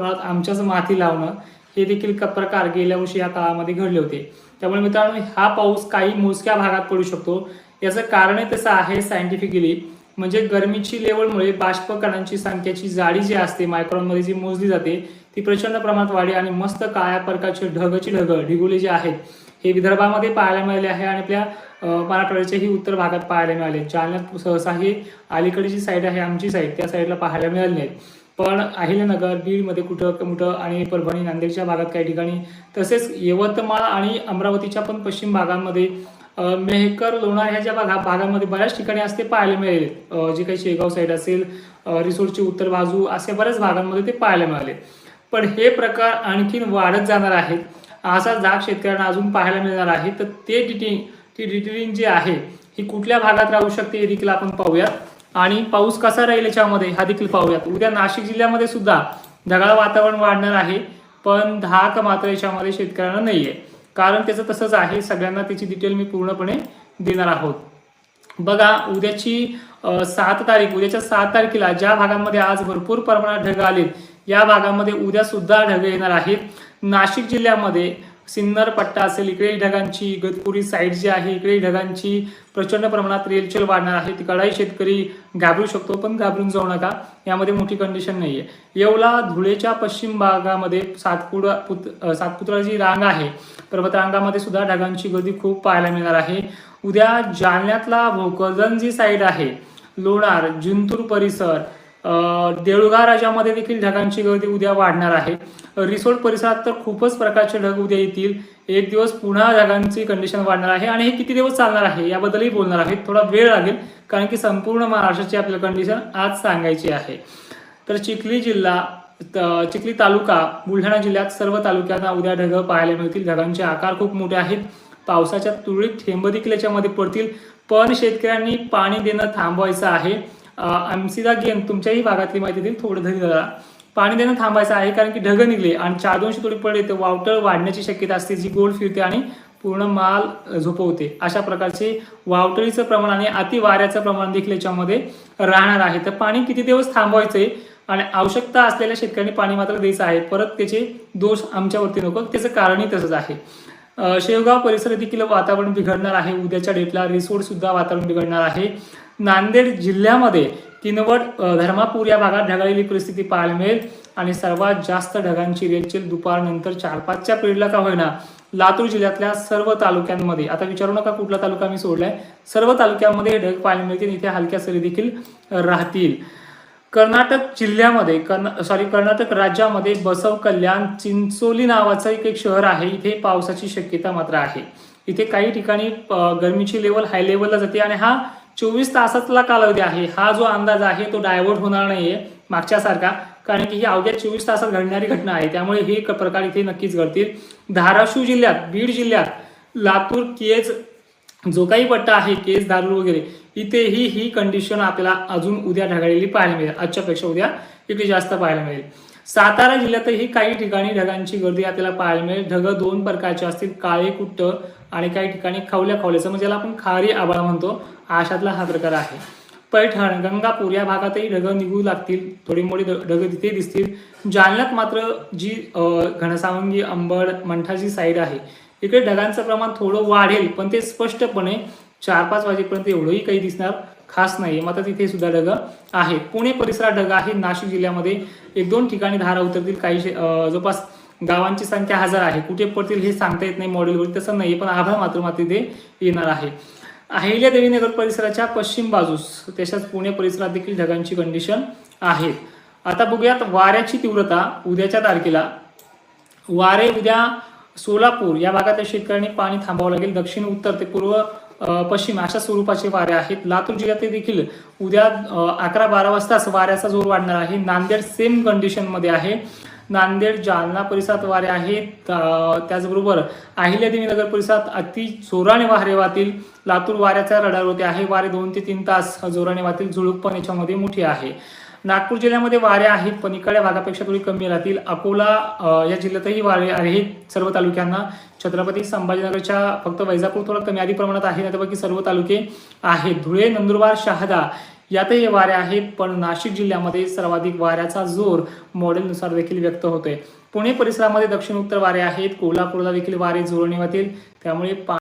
मुळात आमच्याच माती लावणं हे देखील प्रकार गेल्या वर्षी या काळामध्ये घडले होते. त्यामुळे मित्रांनो हा पाऊस काही मोजक्या भागात पडू शकतो. याचं कारणही तसं आहे सायंटिफिकली म्हणजे गरमीची लेवलमुळे बाष्पकणांची संख्येची जाडी जी असते मायक्रॉनमध्ये जी मोजली जाते ती प्रचंड प्रमाणात वाढी आणि मस्त काळ्या प्रकारचे ढगची ढग ढिगुले जे आहेत हे विदर्भामध्ये पाहायला मिळाले आहे आणि आपल्या मराठवाड्याच्याही उत्तर भागात पाहायला मिळाले. जालन्यात सहसा ही अलीकडे जी साईड आहे आमची साईड त्या साईडला पाहायला मिळाली नाहीत पण अहिल्यानगर बीडमध्ये कुठं कुठं आणि परभणी नांदेडच्या भागात काही ठिकाणी तसेच यवतमाळ आणि अमरावतीच्या पण पश्चिम भागांमध्ये मेहकर लोणार ह्या ज्या भागा भागामध्ये बऱ्याच ठिकाणी असते पाहायला मिळेल. जे काही शेगाव साईड असेल अ, रिसोर्टची उत्तर बाजू असे बऱ्याच भागांमध्ये ते पाहायला मिळाले. पण हे प्रकार आणखीन वाढत जाणार आहेत. असा जाग शेतकऱ्यांना अजून पाहायला मिळणार आहे. तर ते डिटेलिंग ती डिटेलिंग जी आहे ही कुठल्या भागात राहू शकते हे देखील आपण पाहूयात. आणि पाऊस कसा राहील याच्यामध्ये हा देखील पाहूयात. उद्या नाशिक जिल्ह्यामध्ये सुद्धा ढगाळ वातावरण वाढणार आहे पण धाक मात्र याच्यामध्ये शेतकऱ्यांना नाहीये. कारण त्याचं तसंच आहे सगळ्यांना त्याची डिटेल मी पूर्णपणे देणार आहोत. बघा उद्याची सात तारीख उद्याच्या सात तारखेला ज्या भागांमध्ये आज भरपूर प्रमाणात ढग आलेत या भागामध्ये उद्या सुद्धा ढग येणार आहेत. नाशिक जिल्ह्यामध्ये सिन्नर पट्टा असेल इकडे ढगांची इगतपुरी साईड जी आहे इकडे ढगांची प्रचंड प्रमाणात रेलचेल वाढणार आहे. तिकडही शेतकरी घाबरू शकतो पण घाबरून जाऊ नका. यामध्ये मोठी कंडिशन नाही आहे येवला धुळेच्या पश्चिम भागामध्ये सातपुडा पुत सातपुतळा जी रांग आहे पर्वतरांगामध्ये सुद्धा ढगांची गर्दी खूप पाहायला मिळणार आहे. उद्या जालन्यातला भोकरदन जी साईड आहे लोणार जिंतूर परिसर देऊळगाव राजामध्ये देखील ढगांची गर्दी उद्या वाढणार आहे. रिसोर्ट परिसरात तर खूपच प्रकारचे ढग उद्या येतील. एक दिवस पुन्हा ढगांची कंडिशन वाढणार आहे आणि हे किती दिवस चालणार आहे याबद्दलही बोलणार आहे थोडा वेळ लागेल कारण की संपूर्ण महाराष्ट्राची आपल्याला कंडिशन आज सांगायची आहे. तर चिखली जिल्हा त- चिखली तालुका बुलढाणा जिल्ह्यात सर्व तालुक्यांना उद्या ढग पाहायला मिळतील. ढगांचे आकार खूप मोठे आहेत. पावसाच्या तुरळक थेंब देखील याच्यामध्ये पडतील. पण शेतकऱ्यांनी पाणी देणं थांबवायचं आहे. आमसीदा गेम तुमच्याही भागातली माहिती देईल थोडं धरी धरा पाणी देणं थांबायचं आहे कारण की ढग निघले आणि चार दोनशे थोडी पडले तर वावटळ वाढण्याची शक्यता असते जी गोल फिरते आणि पूर्ण माल झोपवते. अशा प्रकारचे वावटळीचं प्रमाण आणि अति वाऱ्याचं प्रमाण देखील याच्यामध्ये राहणार आहे. तर पाणी किती दिवस थांबवायचंय आणि आवश्यकता असलेल्या शेतकऱ्यांनी पाणी मात्र द्यायचं आहे. परत त्याचे दोष आमच्यावरती नको त्याचं कारणही तसंच आहे. शेवगाव परिसर देखील वातावरण बिघडणार आहे. उद्याच्या डेटला रिसोडसुद्धा सुद्धा वातावरण बिघडणार आहे. नांदेड जिल्ह्यामध्ये किनवट धर्मापूर या भागात ढगाळलेली परिस्थिती पाहायला मिळेल आणि सर्वात जास्त ढगांची रेलचेल दुपारनंतर चार पाचच्या पिरियडला का होईना लातूर जिल्ह्यातल्या सर्व तालुक्यांमध्ये आता विचारू नका कुठला तालुका मी सोडलाय सर्व तालुक्यांमध्ये ढग पाहायला मिळतील इथे हलक्या सरी देखील राहतील. कर्नाटक जिल्ह्यामध्ये कर्ना सॉरी कर्नाटक राज्यामध्ये बसव कल्याण चिंचोली नावाचं एक एक शहर आहे इथे पावसाची शक्यता मात्र आहे. इथे काही ठिकाणी गरमीची लेवल हाय लेवलला जाते आणि हा चोवीस तासातला कालावधी आहे. हा जो अंदाज आहे तो डायव्हर्ट होणार नाहीये मागच्यासारखा. कारण की ही अवघ्या चोवीस तासात घडणारी घटना आहे. त्यामुळे हे प्रकार इथे नक्कीच घडतील. धाराशिव जिल्ह्यात बीड जिल्ह्यात लातूर केज जो काही पट्टा आहे केस दारू वगैरे इथेही ही कंडिशन आपल्याला अजून उद्या ढगाळलेली पाहायला मिळेल. आजच्यापेक्षा उद्या इकडे जास्त पाहायला मिळेल. सातारा जिल्ह्यातही काही ठिकाणी ढगांची गर्दी आपल्याला पाहायला मिळेल ढग दोन प्रकारचे असतील काळे कुट्ट आणि काही ठिकाणी खवल्या खवल्याचं म्हणजे याला आपण खारी आबाळ म्हणतो. आशातला हा प्रकार आहे. पैठण गंगापूर या भागातही ढग निघू लागतील. थोडी मोठी ढग तिथे दिसतील. जालन्यात मात्र जी घनसावंगी अंबड मंठाची साईड आहे. इकडे ढगांचं प्रमाण थोडं वाढेल पण ते स्पष्टपणे चार पाच वाजेपर्यंत एवढंही काही दिसणार खास नाही. मात्र तिथे सुद्धा ढग आहे. पुणे परिसरात ढग आहे. नाशिक जिल्ह्यामध्ये एक दोन ठिकाणी धारा उतरतील. काही शे- जवळपास गावांची संख्या हजार आहे. कुठे पडतील हे सांगता येत नाही मॉडेलवर तसं नाही पण आभाळ मात्र मात्र तिथे येणार आहे. अहिल्यादेवी देवीनगर परिसराच्या पश्चिम बाजूस तशाच पुणे परिसरात देखील ढगांची कंडिशन आहे आता बघूयात वाऱ्याची तीव्रता उद्याच्या तारखेला. वारे उद्या सोलापूर या भागातील शेतकऱ्यांनी पाणी थांबावं लागेल. दक्षिण उत्तर ते पूर्व पश्चिम अशा स्वरूपाचे वारे आहेत. लातूर जिल्ह्यात देखील उद्या अकरा बारा वाजताच वाऱ्याचा जोर वाढणार आहे. नांदेड सेम कंडिशनमध्ये आहे. नांदेड जालना परिसरात वारे आहेत. त्याचबरोबर अहिल्यादेवी नगर परिसरात अति जोराने वारे वाहतील. लातूर वाऱ्याच्या रडारवरती आहे. वारे दोन ते तीन तास जोराने वाहतील. झुळूक पण याच्यामध्ये मोठी आहे. नागपूर जिल्ह्यामध्ये वारे आहेत पण इकडल्या भागापेक्षा थोडी कमी राहतील. अकोला या जिल्ह्यातही वारे आहेत सर्व तालुक्यांना. छत्रपती संभाजीनगरच्या फक्त वैजापूर थोडं कमी आधी प्रमाणात आहे नाही सर्व तालुके आहेत. धुळे नंदुरबार शहादा यातही वाऱ्या वारे आहेत पण नाशिक जिल्ह्यामध्ये सर्वाधिक वाऱ्याचा जोर मॉडेलनुसार देखील व्यक्त होतोय. पुणे परिसरामध्ये दक्षिण उत्तर वारे आहेत कोल्हापूरला देखील वारे जोरणी होतील. त्यामुळे पा-